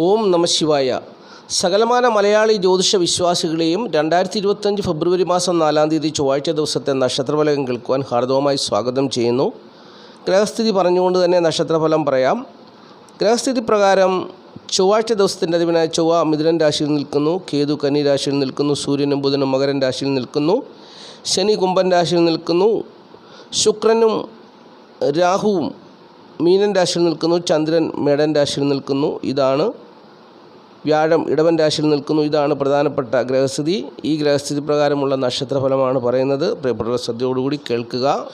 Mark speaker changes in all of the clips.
Speaker 1: ഓം നമ ശിവായ. സകലമാന മലയാളി ജ്യോതിഷ വിശ്വാസികളെയും രണ്ടായിരത്തി ഇരുപത്തഞ്ച് ഫെബ്രുവരി മാസം നാലാം തീയതി ചൊവ്വാഴ്ച ദിവസത്തെ നക്ഷത്രഫലകം കേൾക്കുവാൻ ഹാർദവമായി സ്വാഗതം ചെയ്യുന്നു. ഗ്രഹസ്ഥിതി പറഞ്ഞുകൊണ്ട് തന്നെ നക്ഷത്രഫലം പറയാം. ഗ്രഹസ്ഥിതി പ്രകാരം ചൊവ്വാഴ്ച ദിവസത്തിന്റെ അതിവിനായ ചൊവ്വ മിഥുനൻ രാശിയിൽ നിൽക്കുന്നു കേതു കന്നി രാശിയിൽ നിൽക്കുന്നു സൂര്യനും ബുധനും മകരൻ രാശിയിൽ നിൽക്കുന്നു ശനി കുംഭൻ രാശിയിൽ നിൽക്കുന്നു ശുക്രനും രാഹുവും മീനൻ രാശിയിൽ നിൽക്കുന്നു ചന്ദ്രൻ മേടൻ രാശിയിൽ നിൽക്കുന്നു ഇതാണ് വ്യാഴം ഇടവൻ രാശിയിൽ നിൽക്കുന്നു ഇതാണ് പ്രധാനപ്പെട്ട ഗ്രഹസ്ഥിതി. ഈ ഗ്രഹസ്ഥിതി പ്രകാരമുള്ള നക്ഷത്രഫലമാണ് പറയുന്നത്. പ്രിയപ്പെട്ട ശ്രദ്ധയോടുകൂടി കേൾക്കുക.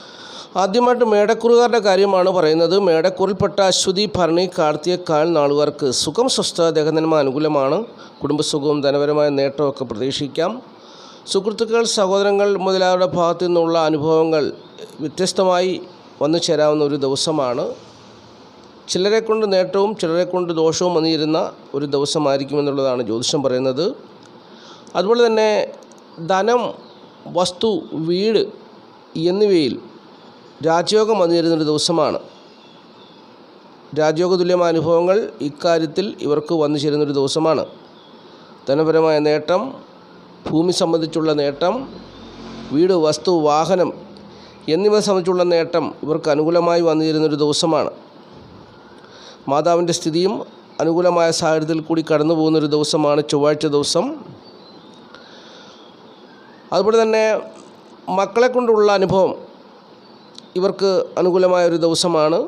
Speaker 1: ആദ്യമായിട്ട് മേടക്കുറുകാരുടെ കാര്യമാണ് പറയുന്നത്. മേടക്കുറിൽപ്പെട്ട അശ്വതി ഭരണി കാർത്തിയക്കാൽ നാളുകാർക്ക് സുഖം സ്വസ്ഥ ദേഹനന്മ അനുകൂലമാണ്. കുടുംബസുഖവും ധനപരമായ നേട്ടമൊക്കെ പ്രതീക്ഷിക്കാം. സുഹൃത്തുക്കൾ സഹോദരങ്ങൾ മുതലായവരുടെ ഭാഗത്തു നിന്നുള്ള അനുഭവങ്ങൾ വ്യത്യസ്തമായി വന്നു ചേരാവുന്ന ഒരു ദിവസമാണ്. ചിലരെ കൊണ്ട് നേട്ടവും ചിലരെ കൊണ്ട് ദോഷവും വന്നിരുന്ന ഒരു ദിവസമായിരിക്കും എന്നുള്ളതാണ് ജ്യോതിഷം പറയുന്നത്. അതുപോലെ തന്നെ ധനം വസ്തു വീട് എന്നിവയിൽ രാജയോഗം വന്നിരുന്നൊരു ദിവസമാണ്. രാജയോഗ തുല്യമായ അനുഭവങ്ങൾ ഇക്കാര്യത്തിൽ ഇവർക്ക് വന്നു ചേരുന്നൊരു ദിവസമാണ്. ധനപരമായ നേട്ടം ഭൂമി സംബന്ധിച്ചുള്ള നേട്ടം വീട് വസ്തു വാഹനം എന്നിവ സംബന്ധിച്ചുള്ള നേട്ടം ഇവർക്ക് അനുകൂലമായി വന്നിരുന്നൊരു ദിവസമാണ്. മാതാവിന്റെ സ്ഥിതിയും അനുകൂലമായ സാഹചര്യത്തിൽ കൂടി കടന്നു പോകുന്നൊരു ദിവസമാണ് ചൊവ്വാഴ്ച ദിവസം. അതുപോലെ തന്നെ മക്കളെ കൊണ്ടുള്ള അനുഭവം ഇവർക്ക് അനുകൂലമായ ഒരു ദിവസമാണ്.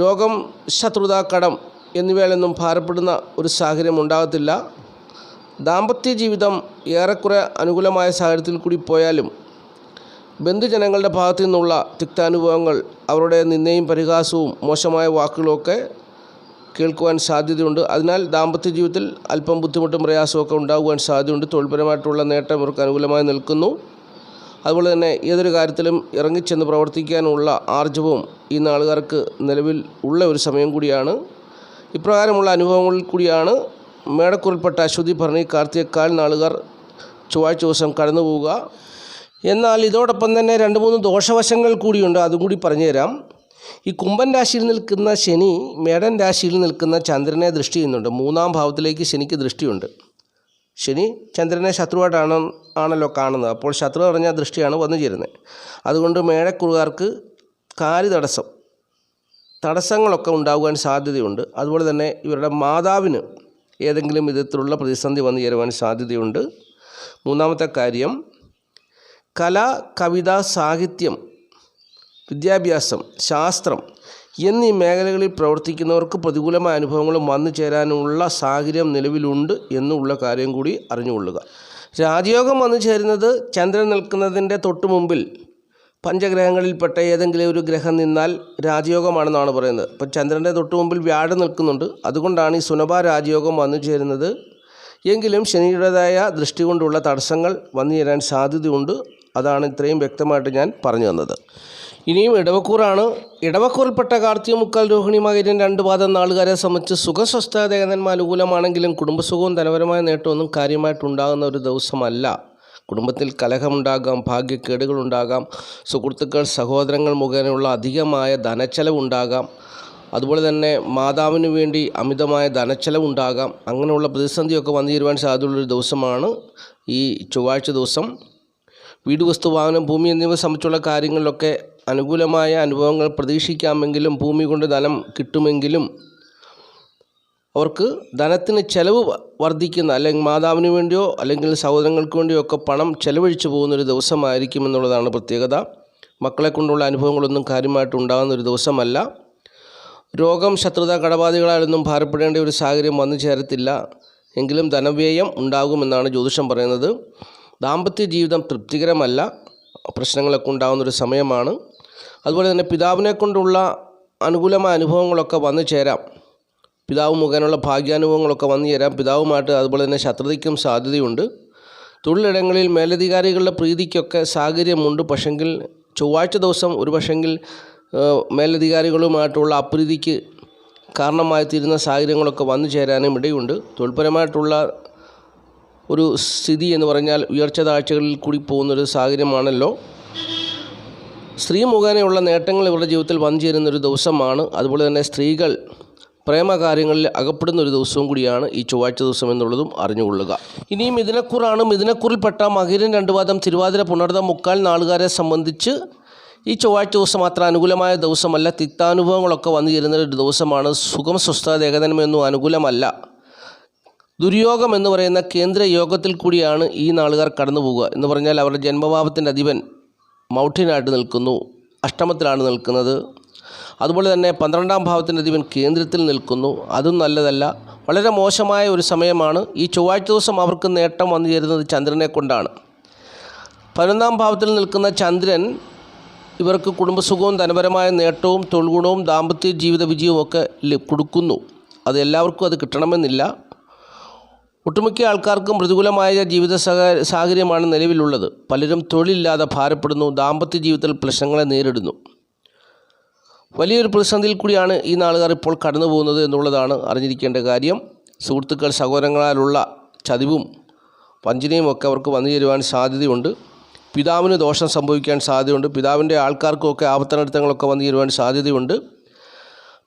Speaker 1: രോഗം ശത്രുത കടം എന്നിവയിലൊന്നും ഭാരപ്പെടുന്ന ഒരു സാഹചര്യം ഉണ്ടാകത്തില്ല. ദാമ്പത്യ ജീവിതം ഏറെക്കുറെ അനുകൂലമായ സാഹചര്യത്തിൽ കൂടി പോയാലും ബന്ധുജനങ്ങളുടെ ഭാഗത്തു നിന്നുള്ള തിക്താനുഭവങ്ങൾ അവരുടെ നിന്ദയും പരിഹാസവും മോശമായ വാക്കുകളൊക്കെ കേൾക്കുവാൻ സാധ്യതയുണ്ട്. അതിനാൽ ദാമ്പത്യ ജീവിതത്തിൽ അല്പം ബുദ്ധിമുട്ടും പ്രയാസമൊക്കെ ഉണ്ടാകുവാൻ സാധ്യതയുണ്ട്. തൊഴിൽപരമായിട്ടുള്ള നേട്ടം ഇവർക്ക് അനുകൂലമായി നിൽക്കുന്നു. അതുപോലെ തന്നെ ഏതൊരു കാര്യത്തിലും ഇറങ്ങിച്ചെന്ന് പ്രവർത്തിക്കാനുള്ള ആർജവവും ഈ നാളുകാർക്ക് നിലവിൽ ഉള്ള ഒരു സമയം കൂടിയാണ്. ഇപ്രകാരമുള്ള അനുഭവങ്ങളിൽ കൂടിയാണ് മേടക്കുറിൽപ്പെട്ട അശ്വതി ഭരണി കാർത്തികക്കാൽ നാളുകാർ ചൊവ്വാഴ്ച ദിവസം കടന്നു പോവുക എന്നാൽ ഇതോടൊപ്പം തന്നെ രണ്ട് മൂന്ന് ദോഷവശങ്ങൾ കൂടിയുണ്ട്. അതും കൂടി പറഞ്ഞുതരാം. ഈ കുംഭൻ രാശിയിൽ നിൽക്കുന്ന ശനി മേടൻ രാശിയിൽ നിൽക്കുന്ന ചന്ദ്രനെ ദൃഷ്ടി ചെയ്യുന്നുണ്ട്. മൂന്നാം ഭാവത്തിലേക്ക് ശനിക്ക് ദൃഷ്ടിയുണ്ട്. ശനി ചന്ദ്രനെ ശത്രുവായിട്ടാണ് ആണല്ലോ കാണുന്നത്. അപ്പോൾ ശത്രു പറഞ്ഞ ദൃഷ്ടിയാണ് വന്നു ചേരുന്നത്. അതുകൊണ്ട് മേടക്കുറുകാർക്ക് കാൽ തടസ്സം തടസ്സങ്ങളൊക്കെ ഉണ്ടാകുവാൻ സാധ്യതയുണ്ട്. അതുപോലെ തന്നെ ഇവരുടെ മാതാവിന് ഏതെങ്കിലും വിധത്തിലുള്ള പ്രതിസന്ധി വന്നു ചേരുവാൻ സാധ്യതയുണ്ട്. മൂന്നാമത്തെ കാര്യം കല കവിത സാഹിത്യം വിദ്യാഭ്യാസം ശാസ്ത്രം എന്നീ മേഖലകളിൽ പ്രവർത്തിക്കുന്നവർക്ക് പ്രതികൂലമായ അനുഭവങ്ങളും വന്നു ചേരാനുള്ള സാഹചര്യം നിലവിലുണ്ട് എന്നുള്ള കാര്യം കൂടി അറിഞ്ഞുകൊള്ളുക. രാജയോഗം വന്നു ചേരുന്നത് ചന്ദ്രൻ നിൽക്കുന്നതിന്റെ തൊട്ട് മുമ്പിൽ പഞ്ചഗ്രഹങ്ങളിൽപ്പെട്ട ഏതെങ്കിലും ഒരു ഗ്രഹം നിന്നാൽ രാജയോഗമാണെന്നാണ് പറയുന്നത്. ഇപ്പം ചന്ദ്രന്റെ തൊട്ട് മുമ്പിൽ വ്യാഴം നിൽക്കുന്നുണ്ട്. അതുകൊണ്ടാണ് ഈ സുനഭ രാജയോഗം വന്നു ചേരുന്നത്. എങ്കിലും ശനിയുടേതായ ദൃഷ്ടി കൊണ്ടുള്ള തടസ്സങ്ങൾ വന്നു ചേരാൻ സാധ്യതയുണ്ട്. അതാണ് ഇത്രയും വ്യക്തമായിട്ട് ഞാൻ പറഞ്ഞു തന്നത്. ഇനിയും ഇടവക്കൂറാണ്. ഇടവക്കൂറിൽപ്പെട്ട കാർത്തിക മുക്കാൽ രോഹിണി മകരൻ രണ്ട് പാദം നാളുകാരെ സംബന്ധിച്ച് സുഖസ്വസ്ഥ ദേഹനന്മ അനുകൂലമാണെങ്കിലും കുടുംബസുഖവും ധനപരമായ നേട്ടമൊന്നും കാര്യമായിട്ടുണ്ടാകുന്ന ഒരു ദിവസമല്ല. കുടുംബത്തിൽ കലഹമുണ്ടാകാം ഭാഗ്യക്കേടുകളുണ്ടാകാം സുഹൃത്തുക്കൾ സഹോദരങ്ങൾ മുഖേനയുള്ള അധികമായ ധനച്ചെലവുണ്ടാകാം. അതുപോലെ തന്നെ മാതാവിന് വേണ്ടി അമിതമായ ധനച്ചെലവുണ്ടാകാം. അങ്ങനെയുള്ള പ്രതിസന്ധിയൊക്കെ വന്നു തീരുവാൻ സാധ്യതയുള്ളൊരു ദിവസമാണ് ഈ ചൊവ്വാഴ്ച ദിവസം. വീട് വസ്തു വാഹനം ഭൂമി എന്നിവ സംബന്ധിച്ചുള്ള കാര്യങ്ങളിലൊക്കെ അനുകൂലമായ അനുഭവങ്ങൾ പ്രതീക്ഷിക്കാമെങ്കിലും ഭൂമി കൊണ്ട് ധനം കിട്ടുമെങ്കിലും അവർക്ക് ധനത്തിന് ചെലവ് വർദ്ധിക്കുന്ന അല്ലെങ്കിൽ മാതാവിന് വേണ്ടിയോ അല്ലെങ്കിൽ സഹോദരങ്ങൾക്ക് വേണ്ടിയോ ഒക്കെ പണം ചെലവഴിച്ചു പോകുന്നൊരു ദിവസമായിരിക്കും എന്നുള്ളതാണ് പ്രത്യേകത. മക്കളെ കൊണ്ടുള്ള അനുഭവങ്ങളൊന്നും കാര്യമായിട്ട് ഉണ്ടാകുന്ന ഒരു ദിവസമല്ല. രോഗം ശത്രുത കടബാധികളാലൊന്നും ഭാരപ്പെടേണ്ട ഒരു സാഹചര്യം വന്നു ചേരത്തില്ല. എങ്കിലും ധനവ്യയം ഉണ്ടാകുമെന്നാണ് ജ്യോതിഷം പറയുന്നത്. ദാമ്പത്യ ജീവിതം തൃപ്തികരമല്ല പ്രശ്നങ്ങളൊക്കെ ഉണ്ടാകുന്നൊരു സമയമാണ്. അതുപോലെ തന്നെ പിതാവിനെ കൊണ്ടുള്ള അനുകൂലമായ അനുഭവങ്ങളൊക്കെ വന്നു ചേരാം. പിതാവ് മുഖേനുള്ള ഭാഗ്യാനുഭവങ്ങളൊക്കെ വന്നു ചേരാം. പിതാവുമായിട്ട് അതുപോലെ തന്നെ ശത്രുതയ്ക്കും സാധ്യതയുണ്ട്. തൊഴിലിടങ്ങളിൽ മേലധികാരികളുടെ പ്രീതിക്കൊക്കെ സാഹചര്യമുണ്ട്. പക്ഷെങ്കിൽ ചൊവ്വാഴ്ച ദിവസം ഒരു പക്ഷെങ്കിൽ മേലധികാരികളുമായിട്ടുള്ള അപ്രീതിക്ക് കാരണമായി തീരുന്ന സാഹചര്യങ്ങളൊക്കെ വന്നു ചേരാനും ഇടയുണ്ട്. തൊഴിൽപരമായിട്ടുള്ള ഒരു സ്ഥിതി എന്ന് പറഞ്ഞാൽ ഉയർച്ച താഴ്ചകളിൽ കൂടി പോകുന്നൊരു സാഹചര്യമാണല്ലോ. സ്ത്രീ മുഖേനയുള്ള നേട്ടങ്ങൾ ഇവരുടെ ജീവിതത്തിൽ വന്നു ചേരുന്നൊരു ദിവസമാണ്. അതുപോലെ തന്നെ സ്ത്രീകൾ പ്രേമകാര്യങ്ങളിൽ അകപ്പെടുന്ന ഒരു ദിവസവും കൂടിയാണ് ഈ ചൊവ്വാഴ്ച ദിവസം എന്നുള്ളതും അറിഞ്ഞുകൊള്ളുക. ഇനിയും മിഥുനക്കുറാണ്. മിഥുനക്കുറിൽപ്പെട്ട മകിരൻ രണ്ടുപാദം തിരുവാതിര പുണർദം മുക്കാൽ നാളുകാരെ സംബന്ധിച്ച് ഈ ചൊവ്വാഴ്ച ദിവസം അത്ര അനുകൂലമായ ദിവസമല്ല. തിക്താനുഭവങ്ങളൊക്കെ വന്നു ചേരുന്ന ഒരു ദിവസമാണ്. സുഖം സ്വസ്ഥത ഏകദനമെന്നും അനുകൂലമല്ല. ദുര്യോഗം എന്ന് പറയുന്ന കേന്ദ്ര യോഗത്തിൽ കൂടിയാണ് ഈ നാളുകാർ കടന്നു പോവുക. എന്ന് പറഞ്ഞാൽ അവരുടെ ജന്മഭാവത്തിന്റെ അധിപൻ മൗഢ്യനായിട്ട് നിൽക്കുന്നു. അഷ്ടമത്തിലാണ് നിൽക്കുന്നത്. അതുപോലെ തന്നെ പന്ത്രണ്ടാം ഭാവത്തിന്റെ അധിപൻ കേന്ദ്രത്തിൽ നിൽക്കുന്നു. അതും നല്ലതല്ല. വളരെ മോശമായ ഒരു സമയമാണ്. ഈ ചൊവ്വാഴ്ച ദിവസം അവർക്ക് നേട്ടം വന്നു ചേരുന്നത് ചന്ദ്രനെ കൊണ്ടാണ്. പതിനൊന്നാം ഭാവത്തിൽ നിൽക്കുന്ന ചന്ദ്രൻ ഇവർക്ക് കുടുംബസുഖവും ധനപരമായ നേട്ടവും തൊഴിൽ ഗുണവും ദാമ്പത്യ ജീവിത വിജയവും ഒക്കെ കൊടുക്കുന്നു. അത് എല്ലാവർക്കും അത് കിട്ടണമെന്നില്ല. ഒട്ടുമിക്ക ആൾക്കാർക്കും പ്രതികൂലമായ ജീവിത സഹ- സാഹചര്യമാണ് നിലവിലുള്ളത്. പലരും തൊഴിലില്ലാതെ ഭാരപ്പെടുന്നു ദാമ്പത്യ ജീവിതത്തിൽ പ്രശ്നങ്ങളെ നേരിടുന്നു. വലിയൊരു പ്രതിസന്ധിയിൽ കൂടിയാണ് ഈ നാളുകാർ ഇപ്പോൾ കടന്നു പോകുന്നത് എന്നുള്ളതാണ് അറിഞ്ഞിരിക്കേണ്ട കാര്യം. സുഹൃത്തുക്കൾ സഹോദരങ്ങളാലുള്ള ചതിവും വഞ്ചനയും ഒക്കെ അവർക്ക് വന്നു ചേരുവാൻ സാധ്യതയുണ്ട്. പിതാവിന് ദോഷം സംഭവിക്കാൻ സാധ്യതയുണ്ട്. പിതാവിന്റെ ആൾക്കാർക്കുമൊക്കെ ആപത്തനടുത്തങ്ങളൊക്കെ വന്നു ചേരുവാൻ സാധ്യതയുണ്ട്.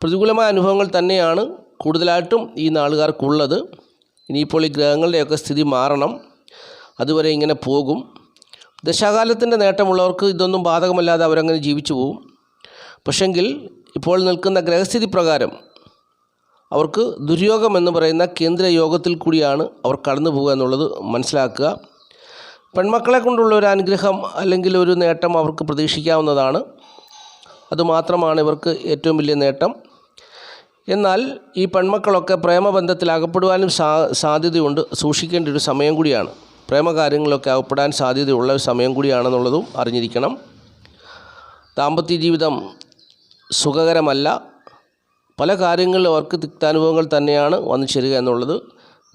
Speaker 1: പ്രതികൂലമായ അനുഭവങ്ങൾ തന്നെയാണ് കൂടുതലായിട്ടും ഈ നാളുകാർക്കുള്ളത്. ഇനിയിപ്പോൾ ഈ ഗ്രഹങ്ങളുടെയൊക്കെ സ്ഥിതി മാറണം. അതുവരെ ഇങ്ങനെ പോകും. ദശാകാലത്തിന്റെ നേട്ടമുള്ളവർക്ക് ഇതൊന്നും ബാധകമല്ലാതെ അവരങ്ങനെ ജീവിച്ചു പോകും പക്ഷെങ്കിൽ ഇപ്പോൾ നിൽക്കുന്ന ഗ്രഹസ്ഥിതി പ്രകാരം അവർക്ക് ദുര്യോഗം എന്ന് പറയുന്ന കേന്ദ്ര യോഗത്തിൽ കൂടിയാണ് അവർ കടന്നു പോകുക എന്നുള്ളത് മനസ്സിലാക്കുക. പെൺമക്കളെ കൊണ്ടുള്ള ഒരു അനുഗ്രഹം അല്ലെങ്കിൽ ഒരു നേട്ടം അവർക്ക് പ്രതീക്ഷിക്കാവുന്നതാണ്. അതുമാത്രമാണ് ഇവർക്ക് ഏറ്റവും വലിയ നേട്ടം. എന്നാൽ ഈ പെൺമക്കളൊക്കെ പ്രേമബന്ധത്തിൽ അകപ്പെടുവാനും സാ സാധ്യതയുണ്ട്. സൂക്ഷിക്കേണ്ട ഒരു സമയം കൂടിയാണ്. പ്രേമകാര്യങ്ങളൊക്കെ അകപ്പെടാൻ സാധ്യതയുള്ള സമയം കൂടിയാണെന്നുള്ളതും അറിഞ്ഞിരിക്കണം. ദാമ്പത്യ ജീവിതം സുഖകരമല്ല. പല കാര്യങ്ങളിലും അവർക്ക് തിക്താനുഭവങ്ങൾ തന്നെയാണ് വന്നു ചേരുക എന്നുള്ളത്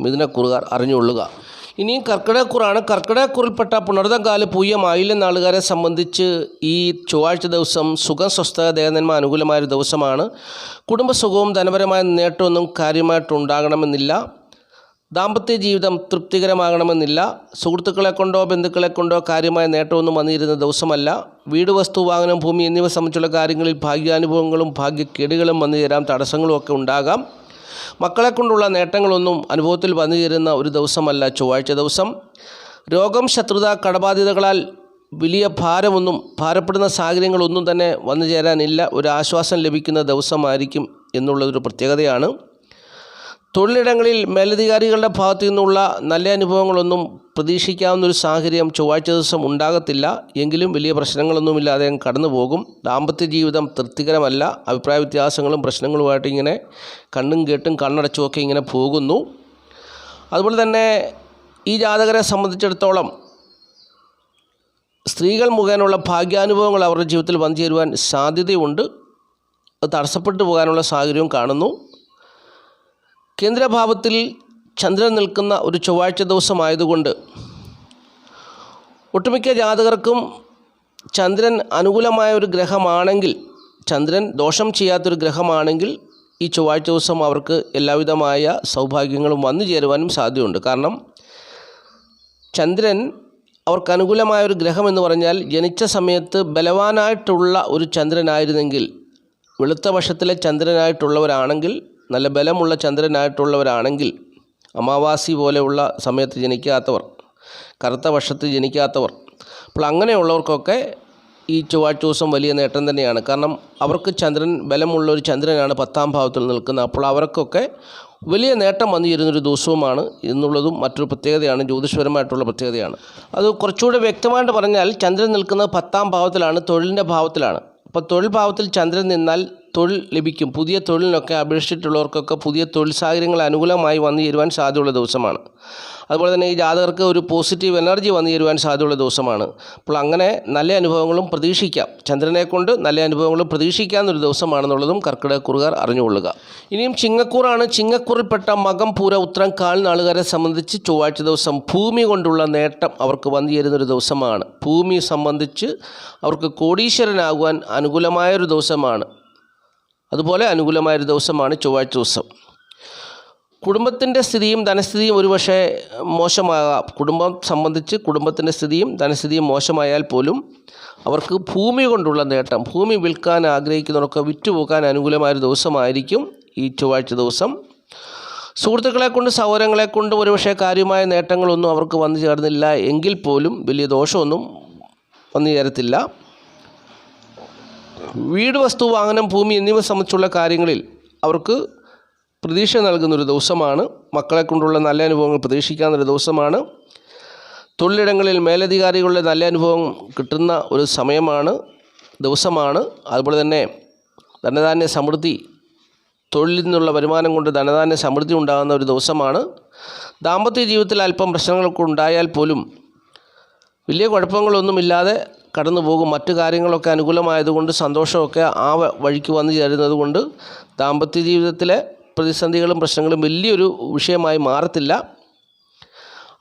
Speaker 1: മിഥുനക്കുറുകാർ അറിഞ്ഞുകൊള്ളുക. ഇനിയും കർക്കിടകക്കുറാണ്. കർക്കിടകക്കുറിൽപ്പെട്ട പുണർതങ്കാൽ പൂയം ആയില്ല നാളുകാരെ സംബന്ധിച്ച് ഈ ചൊവ്വാഴ്ച ദിവസം സുഖം സ്വസ്ഥ ദേവന്മാർ അനുകൂലമായൊരു ദിവസമാണ്. കുടുംബസുഖവും ധനപരമായ നേട്ടമൊന്നും കാര്യമായിട്ടുണ്ടാകണമെന്നില്ല. ദാമ്പത്യ ജീവിതം തൃപ്തികരമാകണമെന്നില്ല. സുഹൃത്തുക്കളെ കൊണ്ടോ ബന്ധുക്കളെ കൊണ്ടോ കാര്യമായ നേട്ടമൊന്നും വന്നിരുന്ന ദിവസമല്ല. വീട് വസ്തു വാഹനം ഭൂമി എന്നിവ സംബന്ധിച്ചുള്ള കാര്യങ്ങളിൽ ഭാഗ്യാനുഭവങ്ങളും ഭാഗ്യക്കേടുകളും വന്നു തരാം തടസ്സങ്ങളും ഒക്കെ ഉണ്ടാകാം. മക്കളെ കൊണ്ടുള്ള നേട്ടങ്ങളൊന്നും അനുഭവത്തിൽ വന്നു ചേരുന്ന ഒരു ദിവസമല്ല ചൊവ്വാഴ്ച ദിവസം. രോഗം ശത്രുത കടബാധ്യതകളാൽ വലിയ ഭാരമൊന്നും ഭാരപ്പെടുന്ന സാഹചര്യങ്ങളൊന്നും തന്നെ വന്നു ചേരാനില്ല. ഒരു ആശ്വാസം ലഭിക്കുന്ന ദിവസമായിരിക്കും എന്നുള്ളതൊരു പ്രത്യേകതയാണ്. തൊഴിലിടങ്ങളിൽ മേലധികാരികളുടെ ഭാഗത്തു നിന്നുള്ള നല്ല അനുഭവങ്ങളൊന്നും പ്രതീക്ഷിക്കാവുന്ന ഒരു സാഹചര്യം ചൊവ്വാഴ്ച ദിവസം ഉണ്ടാകത്തില്ല. എങ്കിലും വലിയ പ്രശ്നങ്ങളൊന്നുമില്ലാതെ അങ്ങ് കടന്നു പോകും ദാമ്പത്യ ജീവിതം തൃപ്തികരമല്ല. അഭിപ്രായ വ്യത്യാസങ്ങളും പ്രശ്നങ്ങളുമായിട്ട് ഇങ്ങനെ കണ്ണും കേട്ടും കണ്ണടച്ചുമൊക്കെ ഇങ്ങനെ പോകുന്നു. അതുപോലെ തന്നെ ഈ ജാതകരെ സംബന്ധിച്ചിടത്തോളം സ്ത്രീകൾ മുഖേനയുള്ള ഭാഗ്യാനുഭവങ്ങൾ അവരുടെ ജീവിതത്തിൽ വന്നു ചേരുവാൻ സാധ്യതയുണ്ട്. അത് തടസ്സപ്പെട്ടു പോകാനുള്ള സാഹചര്യവും കാണുന്നു. കേന്ദ്രഭാവത്തിൽ ചന്ദ്രൻ നിൽക്കുന്ന ഒരു ചൊവ്വാഴ്ച ദിവസമായതുകൊണ്ട് ഒട്ടുമിക്ക ജാതകർക്കും ചന്ദ്രൻ അനുകൂലമായ ഒരു ഗ്രഹമാണെങ്കിൽ ചന്ദ്രൻ ദോഷം ചെയ്യാത്തൊരു ഗ്രഹമാണെങ്കിൽ ഈ ചൊവ്വാഴ്ച ദിവസം അവർക്ക് എല്ലാവിധമായ സൗഭാഗ്യങ്ങളും വന്നു ചേരുവാനും സാധ്യതയുണ്ട്. കാരണം ചന്ദ്രൻ അവർക്ക് അനുകൂലമായ ഒരു ഗ്രഹം എന്ന് പറഞ്ഞാൽ ജനിച്ച സമയത്ത് ബലവാനായിട്ടുള്ള ഒരു ചന്ദ്രനായിരുന്നെങ്കിൽ വെളുത്ത വശത്തിലെ ചന്ദ്രനായിട്ടുള്ളവരാണെങ്കിൽ നല്ല ബലമുള്ള ചന്ദ്രനായിട്ടുള്ളവരാണെങ്കിൽ അമാവാസി പോലെയുള്ള സമയത്ത് ജനിക്കാത്തവർ കറുത്ത വർഷത്തിൽ ജനിക്കാത്തവർ അപ്പോൾ അങ്ങനെയുള്ളവർക്കൊക്കെ ഈ ചൊവ്വാഴ്ച ദിവസം വലിയ നേട്ടം തന്നെയാണ്. കാരണം അവർക്ക് ചന്ദ്രൻ ബലമുള്ള ഒരു ചന്ദ്രനാണ് പത്താം ഭാവത്തിൽ നിൽക്കുന്നത്. അപ്പോൾ അവർക്കൊക്കെ വലിയ നേട്ടം വന്നു ചേരുന്നൊരു ദിവസവുമാണ് എന്നുള്ളതും മറ്റൊരു പ്രത്യേകതയാണ് ജ്യോതിഷപരമായിട്ടുള്ള പ്രത്യേകതയാണ്. അത് കുറച്ചുകൂടെ വ്യക്തമായിട്ട് പറഞ്ഞാൽ ചന്ദ്രൻ നിൽക്കുന്നത് പത്താം ഭാവത്തിലാണ് തൊഴിലിന്റെ ഭാവത്തിലാണ്. അപ്പോൾ തൊഴിൽ ഭാവത്തിൽ ചന്ദ്രൻ നിന്നാൽ തൊഴിൽ ലഭിക്കും. പുതിയ തൊഴിലിനൊക്കെ അപേക്ഷിച്ചിട്ടുള്ളവർക്കൊക്കെ പുതിയ തൊഴിൽ സാഹചര്യങ്ങൾ അനുകൂലമായി വന്നു ചേരുവാൻ സാധ്യതയുള്ള ദിവസമാണ്. അതുപോലെ തന്നെ ഈ ജാതകർക്ക് ഒരു പോസിറ്റീവ് എനർജി വന്നു ചേരുവാൻ സാധ്യതയുള്ള ദിവസമാണ്. അപ്പോൾ അങ്ങനെ നല്ല അനുഭവങ്ങളും പ്രതീക്ഷിക്കാം. ചന്ദ്രനെ കൊണ്ട് നല്ല അനുഭവങ്ങളും പ്രതീക്ഷിക്കാവുന്നൊരു ദിവസമാണെന്നുള്ളതും കർക്കിടകക്കുറുകാർ അറിഞ്ഞുകൊള്ളുക. ഇനിയും ചിങ്ങക്കൂറാണ്. ചിങ്ങക്കൂറിൽപ്പെട്ട മകം പൂര ഉത്രം കാൽ നാളുകാരെ സംബന്ധിച്ച് ചൊവ്വാഴ്ച ദിവസം ഭൂമി കൊണ്ടുള്ള നേട്ടം അവർക്ക് വന്നു ചേരുന്നൊരു ദിവസമാണ്. ഭൂമി സംബന്ധിച്ച് അവർക്ക് കോടീശ്വരനാകുവാൻ അനുകൂലമായൊരു ദിവസമാണ്. അതുപോലെ അനുകൂലമായൊരു ദിവസമാണ് ചൊവ്വാഴ്ച ദിവസം. കുടുംബത്തിന്റെ സ്ഥിതിയും ധനസ്ഥിതിയും ഒരുപക്ഷെ മോശമാകാം. കുടുംബം സംബന്ധിച്ച് കുടുംബത്തിന്റെ സ്ഥിതിയും ധനസ്ഥിതിയും മോശമായാൽ പോലും അവർക്ക് ഭൂമി കൊണ്ടുള്ള നേട്ടം ഭൂമി വിൽക്കാൻ ആഗ്രഹിക്കുന്നവർക്ക് വിറ്റുപോകാൻ അനുകൂലമായൊരു ദിവസമായിരിക്കും ഈ ചൊവ്വാഴ്ച ദിവസം. സുഹൃത്തുക്കളെ കൊണ്ട് സൗകര്യങ്ങളെ കൊണ്ട് ഒരുപക്ഷെ കാര്യമായ നേട്ടങ്ങളൊന്നും അവർക്ക് വന്നു ചേർന്നില്ല. എങ്കിൽ പോലും വലിയ ദോഷമൊന്നും വന്നു ചേരത്തില്ല. വീട് വസ്തു വാഹനം ഭൂമി എന്നിവ സംബന്ധിച്ചുള്ള കാര്യങ്ങളിൽ അവർക്ക് പ്രതീക്ഷ നൽകുന്നൊരു ദിവസമാണ്. മക്കളെ കൊണ്ടുള്ള നല്ല അനുഭവങ്ങൾ പ്രതീക്ഷിക്കാവുന്നൊരു ദിവസമാണ്. തൊഴിലിടങ്ങളിൽ മേലധികാരികളുടെ നല്ല അനുഭവം കിട്ടുന്ന ഒരു സമയമാണ് ദിവസമാണ്. അതുപോലെ തന്നെ ധനധാന്യ സമൃദ്ധി തൊഴിലിൽ നിന്നുള്ള വരുമാനം കൊണ്ട് ധനധാന്യ സമൃദ്ധി ഉണ്ടാകുന്ന ഒരു ദിവസമാണ്. ദാമ്പത്യ ജീവിതത്തിൽ അല്പം പ്രശ്നങ്ങളൊക്കെ ഉണ്ടായാൽ പോലും വലിയ കുഴപ്പങ്ങളൊന്നുമില്ലാതെ കടന്നു പോകും. മറ്റു കാര്യങ്ങളൊക്കെ അനുകൂലമായതുകൊണ്ട് സന്തോഷമൊക്കെ ആ വഴിക്ക് വന്നു ചേരുന്നത് കൊണ്ട് ദാമ്പത്യ ജീവിതത്തിലെ പ്രതിസന്ധികളും പ്രശ്നങ്ങളും വലിയൊരു വിഷയമായി മാറത്തില്ല.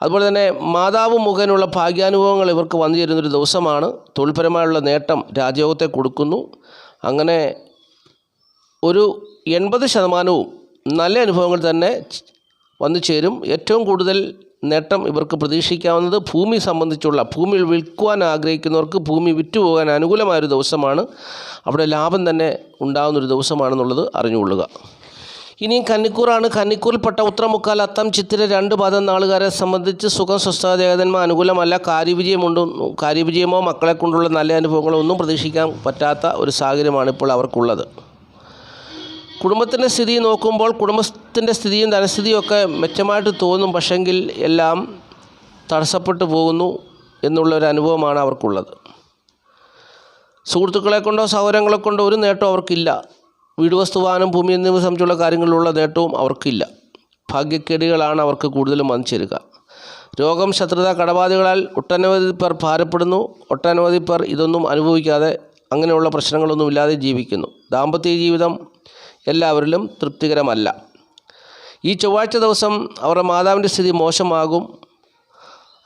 Speaker 1: അതുപോലെ തന്നെ മാതാവ് മുഖേനുള്ള ഭാഗ്യാനുഭവങ്ങൾ ഇവർക്ക് വന്നു ചേരുന്നൊരു ദിവസമാണ്. തൊഴിൽപരമായുള്ള നേട്ടം രാജയോഗത്തെ കൊടുക്കുന്നു. അങ്ങനെ ഒരു എൺപത് ശതമാനവും നല്ല അനുഭവങ്ങൾ തന്നെ വന്നു ചേരും. ഏറ്റവും കൂടുതൽ നേട്ടം ഇവർക്ക് പ്രതീക്ഷിക്കാവുന്നത് ഭൂമി സംബന്ധിച്ചുള്ള ഭൂമി വിൽക്കുവാൻ ആഗ്രഹിക്കുന്നവർക്ക് ഭൂമി വിറ്റുപോകാൻ അനുകൂലമായൊരു ദിവസമാണ്. അവിടെ ലാഭം തന്നെ ഉണ്ടാകുന്നൊരു ദിവസമാണെന്നുള്ളത് അറിഞ്ഞുകൊള്ളുക. ഇനിയും കന്നിക്കൂറാണ്. കന്നിക്കൂറിൽപ്പെട്ട ഉത്തരമുക്കാൽ അത്തം ചിത്തിര രണ്ട് പദം നാളുകാരെ സംബന്ധിച്ച് സുഖം സ്വസ്ഥത ദേവതന്മാർ അനുകൂലമല്ല. കാര്യവിജയമുണ്ട്? കാര്യവിജയമോ മക്കളെ കൊണ്ടുള്ള നല്ല അനുഭവങ്ങളോ ഒന്നും പ്രതീക്ഷിക്കാൻ പറ്റാത്ത ഒരു സാഹചര്യമാണ് ഇപ്പോൾ അവർക്കുള്ളത്. കുടുംബത്തിന്റെ സ്ഥിതി നോക്കുമ്പോൾ കുടുംബത്തിന്റെ സ്ഥിതിയും ധനസ്ഥിതിയും ഒക്കെ മെച്ചമായിട്ട് തോന്നും പക്ഷെങ്കിൽ എല്ലാം തടസ്സപ്പെട്ടു പോകുന്നു എന്നുള്ള ഒരു അനുഭവമാണ് അവർക്കുള്ളത്. സുഹൃത്തുക്കളെ കൊണ്ടോ സൗകര്യങ്ങളെ കൊണ്ടോ ഒരു നേട്ടവും അവർക്കില്ല. വീട് വസ്തുവാനും ഭൂമി എന്നിവ സംബന്ധിച്ചുള്ള കാര്യങ്ങളിലുള്ള നേട്ടവും അവർക്കില്ല. ഭാഗ്യക്കേടുകളാണ് അവർക്ക് കൂടുതലും വന്നിച്ചേരുക. രോഗം ശത്രുത കടബാധകളാൽ ഒട്ടനവധി പേർ ഭാരപ്പെടുന്നു. ഒട്ടനവധി പേർ ഇതൊന്നും അനുഭവിക്കാതെ അങ്ങനെയുള്ള പ്രശ്നങ്ങളൊന്നും ഇല്ലാതെ ജീവിക്കുന്നു. ദാമ്പത്യ ജീവിതം എല്ലാവരിലും തൃപ്തികരമല്ല. ഈ ചൊവ്വാഴ്ച ദിവസം അവരുടെ മാതാവിന്റെ സ്ഥിതി മോശമാകും.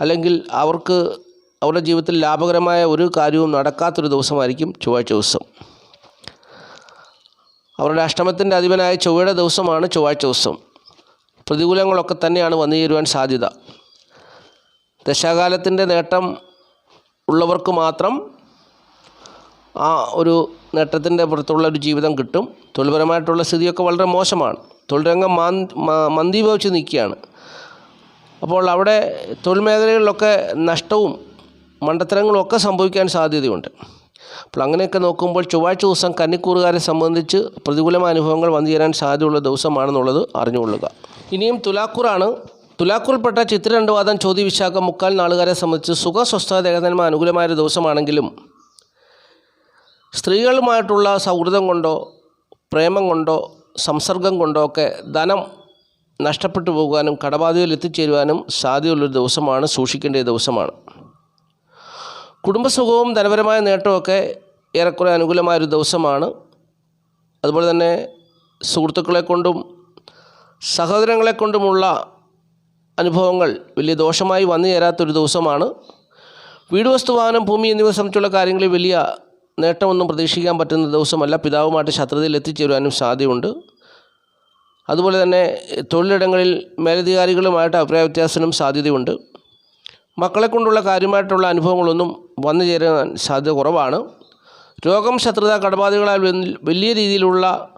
Speaker 1: അല്ലെങ്കിൽ അവർക്ക് അവരുടെ ജീവിതത്തിൽ ലാഭകരമായ ഒരു കാര്യവും നടക്കാത്തൊരു ദിവസമായിരിക്കും ചൊവ്വാഴ്ച ദിവസം. അവരുടെ അഷ്ടമത്തിന്റെ അധിപനായ ചൊവ്വയുടെ ദിവസമാണ് ചൊവ്വാഴ്ച ദിവസം. പ്രതികൂലങ്ങളൊക്കെ തന്നെയാണ് വന്നു ചേരുവാൻ സാധ്യത. ദശാകാലത്തിന്റെ നേട്ടം ഉള്ളവർക്ക് മാത്രം ആ ഒരു നേട്ടത്തിന്റെ പുറത്തുള്ള ഒരു ജീവിതം കിട്ടും. തൊഴിൽപരമായിട്ടുള്ള സ്ഥിതിയൊക്കെ വളരെ മോശമാണ്. തൊഴിൽ രംഗം മന്ദീഭവിച്ച് നിൽക്കുകയാണ്. അപ്പോൾ അവിടെ തൊഴിൽ മേഖലകളിലൊക്കെ നഷ്ടവും മണ്ടത്തരങ്ങളും ഒക്കെ സംഭവിക്കാൻ സാധ്യതയുണ്ട്. അപ്പോൾ അങ്ങനെയൊക്കെ നോക്കുമ്പോൾ ചൊവ്വാഴ്ച ദിവസം കന്നിക്കൂറുകാരെ സംബന്ധിച്ച് പ്രതികൂലമായ അനുഭവങ്ങൾ വന്നു ചേരാൻ സാധ്യതയുള്ള ദിവസമാണെന്നുള്ളത് അറിഞ്ഞുകൊള്ളുക. ഇനിയും തുലാക്കൂറാണ്. തുലാക്കൂറിൽപ്പെട്ട ചിത്രരണ്ടുവാദം ചോദ്യവിശാഖം മുക്കാൽ നാളുകാരെ സംബന്ധിച്ച് സുഖ സ്വസ്ഥ ദേഹധന്മ അനുകൂലമായൊരു ദിവസമാണെങ്കിലും സ്ത്രീകളുമായിട്ടുള്ള സൗഹൃദം കൊണ്ടോ പ്രേമം കൊണ്ടോ സംസർഗം കൊണ്ടോ ഒക്കെ ധനം നഷ്ടപ്പെട്ടു പോകാനും കടബാധയിൽ എത്തിച്ചേരുവാനും സാധ്യതയുള്ളൊരു ദിവസമാണ് സൂക്ഷിക്കേണ്ട ദിവസമാണ്. കുടുംബസുഖവും ധനപരമായ നേട്ടമൊക്കെ ഏറെക്കുറെ അനുകൂലമായൊരു ദിവസമാണ്. അതുപോലെ തന്നെ സുഹൃത്തുക്കളെ കൊണ്ടും സഹോദരങ്ങളെ കൊണ്ടുമുള്ള അനുഭവങ്ങൾ വലിയ ദോഷമായി വന്നു ചേരാത്തൊരു ദിവസമാണ്. വീട് വസ്തു വാഹനം ഭൂമി എന്നിവ സംബന്ധിച്ചുള്ള കാര്യങ്ങളിൽ വലിയ നേട്ടമൊന്നും പ്രതീക്ഷിക്കാൻ പറ്റുന്ന ദിവസമല്ല. പിതാവുമായിട്ട് ശത്രുതയിൽ എത്തിച്ചേരുവാനും സാധ്യതയുണ്ട്. അതുപോലെ തന്നെ തൊഴിലിടങ്ങളിൽ മേലധികാരികളുമായിട്ട് അഭിപ്രായ വ്യത്യാസത്തിനും സാധ്യതയുണ്ട്. മക്കളെ കൊണ്ടുള്ള കാര്യമായിട്ടുള്ള അനുഭവങ്ങളൊന്നും വന്നു ചേരാൻ സാധ്യത കുറവാണ്. രോഗം ശത്രുത കടബാധകളാൽ വലിയ രീതിയിലുള്ള